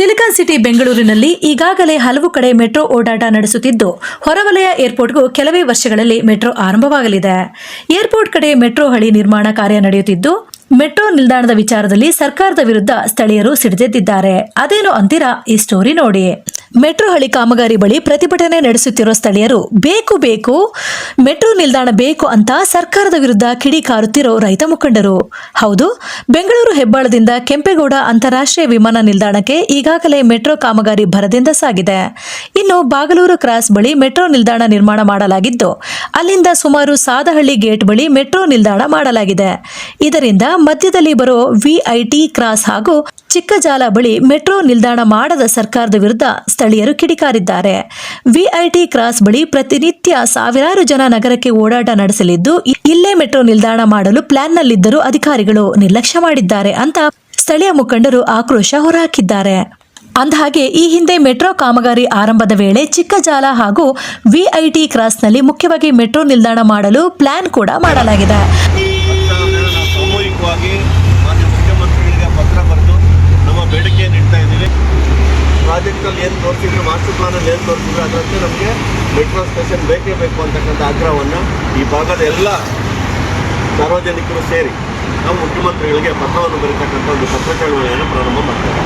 Silicon city ಬೆಂಗಳೂರಿನಲ್ಲಿ ಈಗಾಗಲೇ ಹಲವು ಕಡೆ ಮೆಟ್ರೋ ಓಡಾಟ ನಡೆಸುತ್ತಿದ್ದು, ಹೊರವಲಯ ಏರ್ಪೋರ್ಟ್ಗೂ ಕೆಲವೇ ವರ್ಷಗಳಲ್ಲಿ ಮೆಟ್ರೋ ಆರಂಭವಾಗಲಿದೆ. ಏರ್ಪೋರ್ಟ್ ಕಡೆ ಮೆಟ್ರೋ ಹಳಿ ನಿರ್ಮಾಣ ಕಾರ್ಯ ನಡೆಯುತ್ತಿದ್ದು, ಮೆಟ್ರೋ ನಿಲ್ದಾಣದ ವಿಚಾರದಲ್ಲಿ ಸರ್ಕಾರದ ವಿರುದ್ಧ ಸ್ಥಳೀಯರು ಸಿಡಿದೆದ್ದಿದ್ದಾರೆ. ಅದೇನು ಅಂತೀರಾ? ಈ ಸ್ಟೋರಿ ನೋಡಿ. ಮೆಟ್ರೋ ಹಳಿ ಕಾಮಗಾರಿ ಬಳಿ ಪ್ರತಿಭಟನೆ ನಡೆಸುತ್ತಿರುವ ಸ್ಥಳೀಯರು, ಬೇಕು ಬೇಕು, ಮೆಟ್ರೋ ನಿಲ್ದಾಣ ಬೇಕು ಅಂತ ಸರ್ಕಾರದ ವಿರುದ್ಧ ಕಿಡಿಕಾರುತ್ತಿರೋ ರೈತ ಮುಖಂಡರು. ಹೌದು, ಬೆಂಗಳೂರು ಹೆಬ್ಬಾಳದಿಂದ ಕೆಂಪೇಗೌಡ ಅಂತಾರಾಷ್ಟ್ರೀಯ ವಿಮಾನ ನಿಲ್ದಾಣಕ್ಕೆ ಈಗಾಗಲೇ ಮೆಟ್ರೋ ಕಾಮಗಾರಿ ಭರದಿಂದ ಸಾಗಿದೆ. ಇನ್ನು ಬಾಗಲೂರು ಕ್ರಾಸ್ ಬಳಿ ಮೆಟ್ರೋ ನಿಲ್ದಾಣ ನಿರ್ಮಾಣ ಮಾಡಲಾಗಿದ್ದು, ಅಲ್ಲಿಂದ ಸುಮಾರು ಸಾದಹಳ್ಳಿ ಗೇಟ್ ಬಳಿ ಮೆಟ್ರೋ ನಿಲ್ದಾಣ ಮಾಡಲಾಗಿದೆ. ಇದರಿಂದ ಮಧ್ಯದಲ್ಲಿ ಬರೋ ವಿಐಟಿ ಕ್ರಾಸ್ ಹಾಗೂ ಚಿಕ್ಕಜಾಲ ಬಳಿ ಮೆಟ್ರೋ ನಿಲ್ದಾಣ ಮಾಡದ ಸರ್ಕಾರದ ವಿರುದ್ಧ ಸ್ಥಳೀಯರು ಕಿಡಿಕಾರಿದ್ದಾರೆ. ವಿಐಟಿ ಕ್ರಾಸ್ ಬಳಿ ಪ್ರತಿನಿತ್ಯ ಸಾವಿರಾರು ಜನ ನಗರಕ್ಕೆ ಓಡಾಟ ನಡೆಸಲಿದ್ದು, ಇಲ್ಲೇ ಮೆಟ್ರೋ ನಿಲ್ದಾಣ ಮಾಡಲು ಪ್ಲಾನ್ನಲ್ಲಿದ್ದರೂ ಅಧಿಕಾರಿಗಳು ನಿರ್ಲಕ್ಷ್ಯ ಮಾಡಿದ್ದಾರೆ ಅಂತ ಸ್ಥಳೀಯ ಮುಖಂಡರು ಆಕ್ರೋಶ ಹೊರಹಾಕಿದ್ದಾರೆ. ಅಂದಹಾಗೆ, ಈ ಹಿಂದೆ ಮೆಟ್ರೋ ಕಾಮಗಾರಿ ಆರಂಭದ ವೇಳೆ ಚಿಕ್ಕಜಾಲ ಹಾಗೂ ವಿಐಟಿ ಕ್ರಾಸ್ನಲ್ಲಿ ಮುಖ್ಯವಾಗಿ ಮೆಟ್ರೋ ನಿಲ್ದಾಣ ಮಾಡಲು ಪ್ಲಾನ್ ಕೂಡ ಮಾಡಲಾಗಿದೆ. ಪ್ರಾಜೆಕ್ಟಲ್ಲಿ ಏನು ತೋರಿಸಿದ್ರು ಮಾಸ್ಟರ್ ಪ್ಲಾನಲ್ಲಿ ಏನು ತೋರಿಸಿದ್ರು, ಅದರಂತೆ ನಮಗೆ ಮೆಟ್ರೋ ಸ್ಟೇಷನ್ ಬೇಕೇ ಬೇಕು ಅಂತಕ್ಕಂಥ ಆಗ್ರಹವನ್ನು ಈ ಭಾಗದ ಎಲ್ಲ ಸಾರ್ವಜನಿಕರು ಸೇರಿ ನಾವು ಮುಖ್ಯಮಂತ್ರಿಗಳಿಗೆ ಪತ್ರವನ್ನು ಬರೀತಕ್ಕಂಥ ಒಂದು ಪತ್ರ ಚಳವಳಿಯನ್ನು ಪ್ರಾರಂಭ ಮಾಡ್ತಾರೆ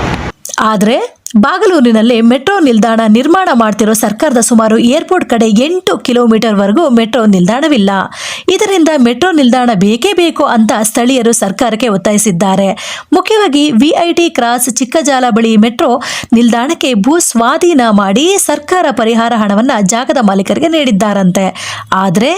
ಆದರೆ ಬಾಗಲೂರಿನಲ್ಲಿ ಮೆಟ್ರೋ ನಿಲ್ದಾಣ ನಿರ್ಮಾಣ ಮಾಡ್ತಿರೋ ಸರ್ಕಾರದ ಸುಮಾರು ಏರ್ಪೋರ್ಟ್ ಕಡೆ ಎಂಟು ಕಿಲೋಮೀಟರ್ವರೆಗೂ ಮೆಟ್ರೋ ನಿಲ್ದಾಣವಿಲ್ಲ. ಇದರಿಂದ ಮೆಟ್ರೋ ನಿಲ್ದಾಣ ಬೇಕೇ ಬೇಕು ಅಂತ ಸ್ಥಳೀಯರು ಸರ್ಕಾರಕ್ಕೆ ಒತ್ತಾಯಿಸಿದ್ದಾರೆ. ಮುಖ್ಯವಾಗಿ ವಿಐಟಿ ಕ್ರಾಸ್ ಚಿಕ್ಕಜಾಲ ಬಳಿ ಮೆಟ್ರೋ ನಿಲ್ದಾಣಕ್ಕೆ ಭೂ ಸ್ವಾಧೀನ ಮಾಡಿ ಸರ್ಕಾರ ಪರಿಹಾರ ಹಣವನ್ನು ಜಾಗದ ಮಾಲೀಕರಿಗೆ ನೀಡಿದ್ದಾರಂತೆ. ಆದರೆ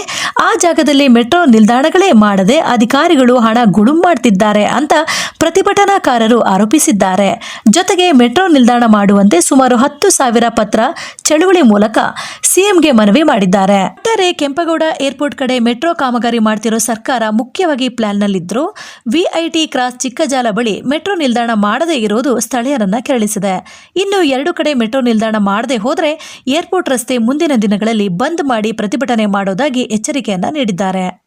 ಆ ಜಾಗದಲ್ಲಿ ಮೆಟ್ರೋ ನಿಲ್ದಾಣಗಳೇ ಮಾಡದೆ ಅಧಿಕಾರಿಗಳು ಹಣ ಗುಳುಂ ಮಾಡ್ತಿದ್ದಾರೆ ಅಂತ ಪ್ರತಿಭಟನಾಕಾರರು ಆರೋಪಿಸಿದ್ದಾರೆ. ಜೊತೆಗೆ ಮೆಟ್ರೋ ನಿಲ್ದಾಣ ಮಾಡುವಂತೆ ಸುಮಾರು ಹತ್ತು ಸಾವಿರ ಪತ್ರ ಚಳುವಳಿ ಮೂಲಕ ಸಿಎಂಗೆ ಮನವಿ ಮಾಡಿದ್ದಾರೆ. ಒಟ್ಟಾರೆ ಕೆಂಪಗೌಡ ಏರ್ಪೋರ್ಟ್ ಕಡೆ ಮೆಟ್ರೋ ಕಾಮಗಾರಿ ಮಾಡ್ತಿರೋ ಸರ್ಕಾರ ಮುಖ್ಯವಾಗಿ ಪ್ಲಾನ್ನಲ್ಲಿದ್ರು. ವಿಐಟಿ ಕ್ರಾಸ್ ಚಿಕ್ಕಜಾಲ ಬಳಿ ಮೆಟ್ರೋ ನಿಲ್ದಾಣ ಮಾಡದೇ ಇರೋದು ಸ್ಥಳೀಯರನ್ನ ಕೆರಳಿಸಿದೆ. ಇನ್ನು ಎರಡು ಕಡೆ ಮೆಟ್ರೋ ನಿಲ್ದಾಣ ಮಾಡದೇ ಹೋದರೆ ಏರ್ಪೋರ್ಟ್ ರಸ್ತೆ ಮುಂದಿನ ದಿನಗಳಲ್ಲಿ ಬಂದ್ ಮಾಡಿ ಪ್ರತಿಭಟನೆ ಮಾಡೋದಾಗಿ ಎಚ್ಚರಿಕೆಯನ್ನ ನೀಡಿದ್ದಾರೆ.